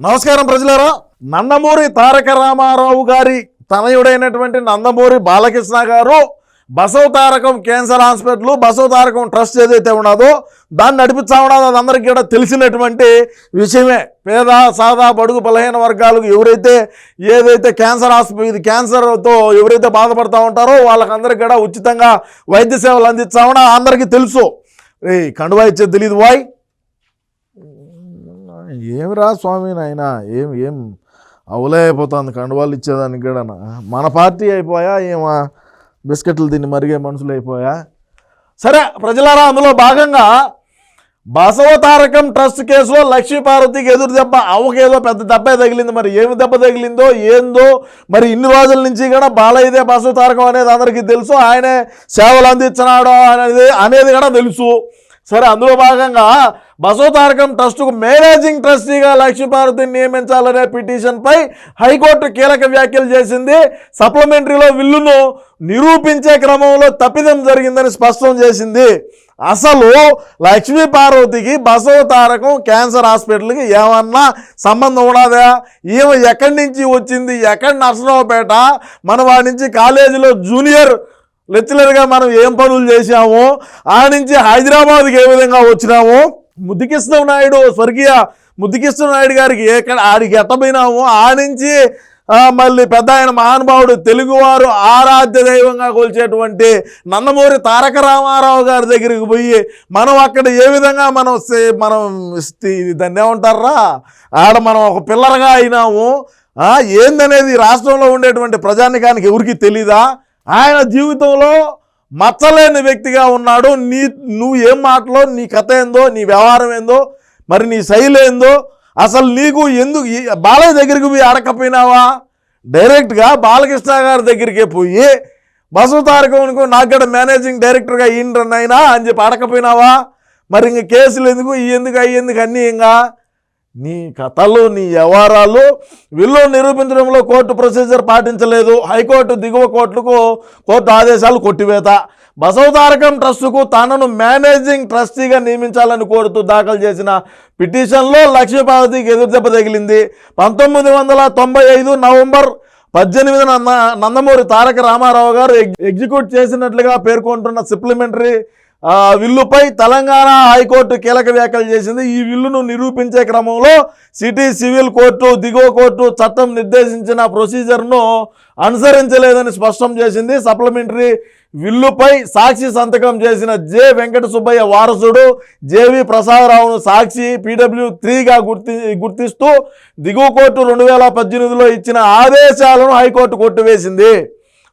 నమస్కారం ప్రజలారా. నందమూరి తారక రామారావు గారి తనయుడైనటువంటి Nandamuri Balakrishna garu Basava Tarakam cancer hospital Basava Tarakam trust ఏదైతే ఉన్నదో దాన్ని నడిపిస్తా ఉన్నదో అది అందరికీ కూడా తెలిసినటువంటి విషయమే. పేద సాదా బడుగు బలహీన వర్గాలకు ఎవరైతే ఏదైతే క్యాన్సర్ హాస్పిటల్ ఇది క్యాన్సర్తో ఎవరైతే బాధపడుతూ ఉంటారో వాళ్ళకందరికీ కూడా ఉచితంగా వైద్య సేవలు అందిస్తా అందరికీ తెలుసు. రే కండువా ఇచ్చేది తెలియదు వాయ్. ఏమిరా స్వామి నాయన? ఏం ఏం అవులే అయిపోతుంది కండువాళ్ళు ఇచ్చేదానికి కూడా మన పార్టీ అయిపోయా ఏమా? బిస్కెట్లు తిని మరిగే మనుషులు అయిపోయా? సరే ప్రజలారా అందులో భాగంగా బసవ తారకం ట్రస్ట్ కేసులో లక్ష్మీపార్వతికి ఎదురు దెబ్బ. అవకేదో పెద్ద దెబ్బే తగిలింది. మరి ఏమి దెబ్బ తగిలిందో ఏందో? మరి ఇన్ని రోజుల నుంచి కూడా బాలయ్యదే బసవ తారకం అనేది అందరికీ తెలుసు. ఆయనే సేవలు అందించినాడు అనేది అనేది కూడా తెలుసు. సరే అందులో భాగంగా బసవతారకం ట్రస్టుకు మేనేజింగ్ ట్రస్టీగా లక్ష్మీపార్వతిని నియమించాలనే పిటిషన్పై హైకోర్టు కీలక వ్యాఖ్యలు చేసింది. సప్లిమెంటరీలో విల్లును నిరూపించే క్రమంలో తప్పిదం జరిగిందని స్పష్టం చేసింది. అసలు లక్ష్మీ పార్వతికి బసవతారకం క్యాన్సర్ హాస్పిటల్కి ఏమన్నా సంబంధం ఉండదా ఈమె ఎక్కడి నుంచి వచ్చింది? ఎక్కడ నర్సరావుపేట? మన వాడి నుంచి కాలేజీలో జూనియర్ లెక్చరర్గా మనం ఏం పనులు చేశాము? ఆ నుంచి హైదరాబాద్కి ఏ విధంగా వచ్చినాము? ముద్దుకృష్ణ నాయుడు స్వర్గీయ ముద్దుకృష్ణ నాయుడు గారికి ఎక్కడ ఆడికి ఎట్టపోయినాము ఆ నుంచి మళ్ళీ పెద్ద ఆయన మహానుభావుడు తెలుగువారు ఆరాధ్య దైవంగా కొలిచేటువంటి నందమూరి తారక రామారావు గారి దగ్గరికి పోయి మనం అక్కడ ఏ విధంగా మనం మనం దాన్ని ఏమంటారా ఆడ మనం ఒక పిల్లరగా అయినాము. ఏందనేది రాష్ట్రంలో ఉండేటువంటి ప్రజానికానికి ఎవరికి తెలీదా? ఆయన జీవితంలో మచ్చలేని వ్యక్తిగా ఉన్నాడు. నీ నువ్వు ఏం మాటలో నీ కథ ఏందో నీ వ్యవహారం ఏందో మరి నీ శైలి ఏందో అసలు నీకు ఎందుకు బాలయ్య దగ్గరికి పోయి అడకపోయినావా డైరెక్ట్గా బాలకృష్ణ గారి దగ్గరికే పోయి బసు తారకమునికు నాకు మేనేజింగ్ డైరెక్టర్గా ఈయన అని చెప్పి అడకపోయినావా మరి ఇంక కేసులు ఎందుకు ఈ ఎందుకు అయ్యేందుకు అన్నీ ఇంకా నీ కథలు నీ వ్యవహారాలు వీళ్ళు నిరూపించడంలో కోర్టు ప్రొసీజర్ పాటించలేదు. హైకోర్టు దిగువ కోర్టుకు కోర్టు ఆదేశాలు కొట్టివేత. బసవతారకం ట్రస్టుకు తనను మేనేజింగ్ ట్రస్టీగా నియమించాలని కోరుతూ దాఖలు చేసిన పిటిషన్లో లక్ష్మీపార్వతికి ఎదురుదెబ్బ తగిలింది. పంతొమ్మిది వందల తొంభై ఐదు నవంబర్ పద్దెనిమిది నంద నందమూరి తారక రామారావు గారు ఎగ్- ఎగ్జిక్యూట్ చేసినట్లుగా పేర్కొంటున్న సప్లిమెంటరీ విల్లుపై తెలంగాణ హైకోర్టు కీలక వ్యాఖ్యలు చేసింది. ఈ విల్లును నిరూపించే క్రమంలో సిటీ సివిల్ కోర్టు దిగువ కోర్టు చట్టం నిర్దేశించిన ప్రొసీజర్ను అనుసరించలేదని స్పష్టం చేసింది. సప్లిమెంటరీ విల్లుపై సాక్షి సంతకం చేసిన జె. వెంకట సుబ్బయ్య వారసుడు జేవి ప్రసాదరావును సాక్షి పీడబ్ల్యూ త్రీగా గుర్తి గుర్తిస్తూ దిగువ కోర్టు రెండు వేల పద్దెనిమిదిలో ఇచ్చిన ఆదేశాలను హైకోర్టు కొట్టివేసింది.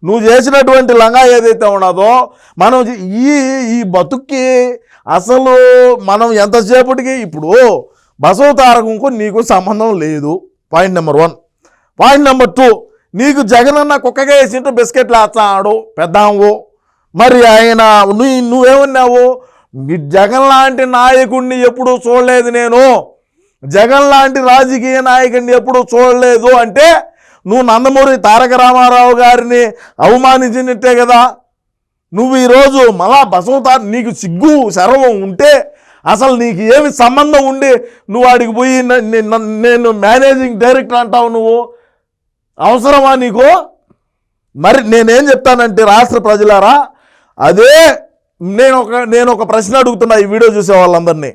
నువ్వు చేసినటువంటి లంగా ఏదైతే ఉన్నదో మనం ఈ ఈ బతుక్కి అసలు మనం ఎంతసేపటికి ఇప్పుడు బసవ తారకంకు నీకు సంబంధం లేదు. Point number one point number two నీకు జగనన్న కుక్కగా వేసింటే బిస్కెట్లు వేస్తాడు పెద్దాము మరి ఆయన నువ్వు నువ్వేమన్నావు? మీ జగన్ లాంటి నాయకుడిని ఎప్పుడు చూడలేదు నేను. జగన్ లాంటి రాజకీయ నాయకుడిని ఎప్పుడు చూడలేదు అంటే నువ్వు నందమూరి తారక రామారావు గారిని అవమానించినట్టే కదా. నువ్వు ఈరోజు మళ్ళా బసవతా నీకు సిగ్గు శరవం ఉంటే అసలు నీకు ఏమి సంబంధం ఉండి నువ్వు వాడికి పోయి నేను మేనేజింగ్ డైరెక్టర్ అంటావు నువ్వు? అవసరమా నీకు? మరి నేనేం చెప్తానంటే రాష్ట్ర ప్రజలారా అదే నేను ఒక నేను ఒక ప్రశ్న అడుగుతున్నా ఈ వీడియో చూసే వాళ్ళందరినీ.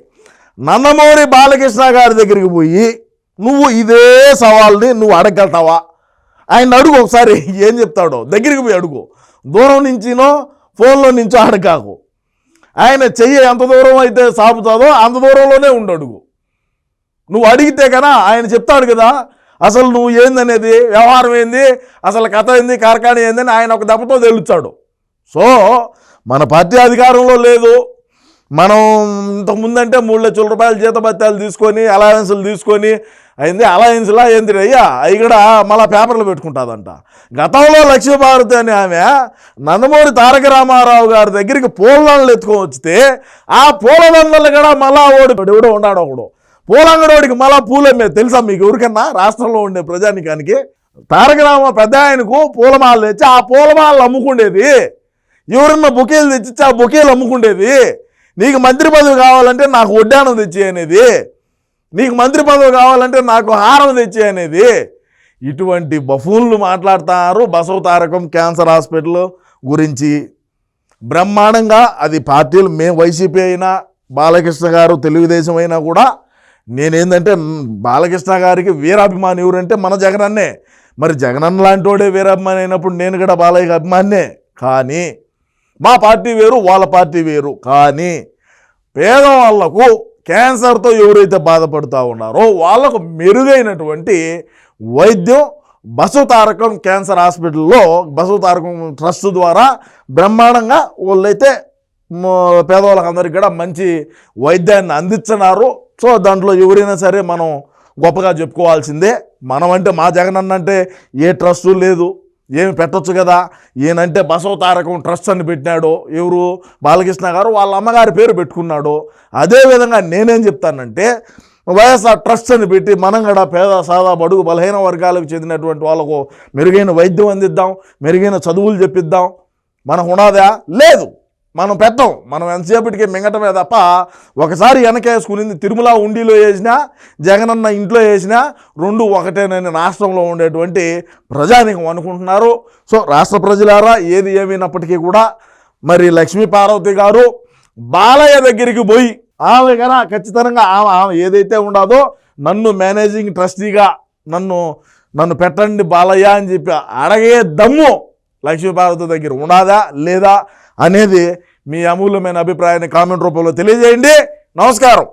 నందమూరి బాలకృష్ణ గారి దగ్గరికి పోయి నువ్వు ఇదే సవాల్ని నువ్వు అడగలుగుతావా ఆయన అడుగు ఒకసారి ఏం చెప్తాడో. దగ్గరికి పోయి అడుగు. దూరం నుంచినో ఫోన్లో నుంచో అడగాకు ఆయన చెయ్యి ఎంత దూరం అయితే సాపుతుందో అంత దూరంలోనే ఉండు అడుగు. నువ్వు అడిగితే కదా ఆయన చెప్తాడు కదా అసలు నువ్వు ఏందనేది వ్యవహారం ఏంది అసలు కథ ఏంది కార్ఖానా ఏందని ఆయన ఒక దెబ్బతో తెలుస్తాడు. సో మన పార్టీ అధికారంలో లేదు. మనం ఇంతకుముందంటే మూడు లక్షల రూపాయల జీతభత్యాలు తీసుకొని అలయన్సులు తీసుకొని అయింది అలయన్స్లా ఏంది అయ్యా అవి కూడా మళ్ళా పేపర్లు పెట్టుకుంటుందంట. గతంలో లక్ష్మీభారతి అని ఆమె నందమూరి తారక రామారావు గారి దగ్గరికి పూలదండలు ఎత్తుకొని వచ్చితే ఆ పూలదండలు కూడా మళ్ళా ఓడి ఎవడో ఉన్నాడు ఒకడు. పూలంగడోడికి మళ్ళా పూలమ్మే తెలుసా మీకు ఎవరికన్నా? రాష్ట్రంలో ఉండే ప్రజానికానికి తారక రామ పెద్ద ఆయనకు పూలమాలలు తెచ్చి ఆ పూలమాలలు అమ్ముకుండేది. ఎవరన్నా బొకేలు తెచ్చి ఆ బొకేలు అమ్ముకుండేది. నీకు మంత్రి పదవి కావాలంటే నాకు వడ్డానం తెచ్చి అనేది. నీకు మంత్రి పదవి కావాలంటే నాకు హారం తెచ్చే అనేది. ఇటువంటి బఫూన్లు మాట్లాడుతున్నారు బసవ తారకం క్యాన్సర్ హాస్పిటల్ గురించి. బ్రహ్మాండంగా అది పార్టీలు మేము వైసీపీ అయినా బాలకృష్ణ గారు తెలుగుదేశం అయినా కూడా నేనేందంటే బాలకృష్ణ గారికి వీరాభిమాని ఎవరంటే మన జగనన్నే. మరి జగనన్న లాంటి వాడే వీరాభిమాని అయినప్పుడు నేను కూడా బాలయ్య అభిమాన్నే. కానీ మా పార్టీ వేరు వాళ్ళ పార్టీ వేరు. కానీ పేదవాళ్ళకు క్యాన్సర్తో ఎవరైతే బాధపడుతూ ఉన్నారో వాళ్ళకు మెరుగైనటువంటి వైద్యం బసు తారకం క్యాన్సర్ హాస్పిటల్లో బసు తారకం ట్రస్ట్ ద్వారా బ్రహ్మాండంగా వాళ్ళైతే మ- పేదవాళ్ళకి అందరికి కూడా మంచి వైద్యాన్ని అందిస్తున్నారు సో దాంట్లో ఎవరైనా సరే మనం గొప్పగా చెప్పుకోవాల్సిందే. మనం అంటే మా జగన్ అంటే ఏ ట్రస్టు లేదు. ఏమి పెట్టొచ్చు కదా? ఈయనంటే బసవ తారకం ట్రస్ట్ అని పెట్టినాడు ఎవరు? బాలకృష్ణ గారు వాళ్ళ అమ్మగారి పేరు పెట్టుకున్నాడు. అదేవిధంగా నేనేం చెప్తానంటే వైఎస్ఆర్ ట్రస్ట్ అని పెట్టి మనం కూడా పేద సాదా బడుగు బలహీన వర్గాలకు చెందినటువంటి వాళ్ళకు మెరుగైన వైద్యం అందిద్దాం మెరుగైన చదువులు చెప్పిద్దాం. మనకు ఉన్నదా లేదు. మనం పెట్టం మనం ఎంతసేపటికి మింగటమే తప్ప ఒకసారి వెనకేసుకునింది తిరుమల ఉండిలో వేసినా జగనన్న ఇంట్లో వేసినా రెండు ఒకటేనని రాష్ట్రంలో ఉండేటువంటి ప్రజానికం అనుకుంటున్నారు. సో రాష్ట్ర ప్రజలారా ఏది ఏమైనప్పటికీ కూడా మరి లక్ష్మీ పార్వతి గారు బాలయ్య దగ్గరికి పోయి ఆమె కదా ఖచ్చితంగా ఆమె ఆమె ఏదైతే ఉండదో నన్ను మేనేజింగ్ ట్రస్టీగా నన్ను నన్ను పెట్టండి బాలయ్య అని చెప్పి అడగే దమ్ము లక్ష్మీపార్వతి దగ్గర ఉన్నదా లేదా అనేది మీ అమూల్యమైన అభిప్రాయాన్ని కామెంట్ రూపంలో తెలియజేయండి. నమస్కారం.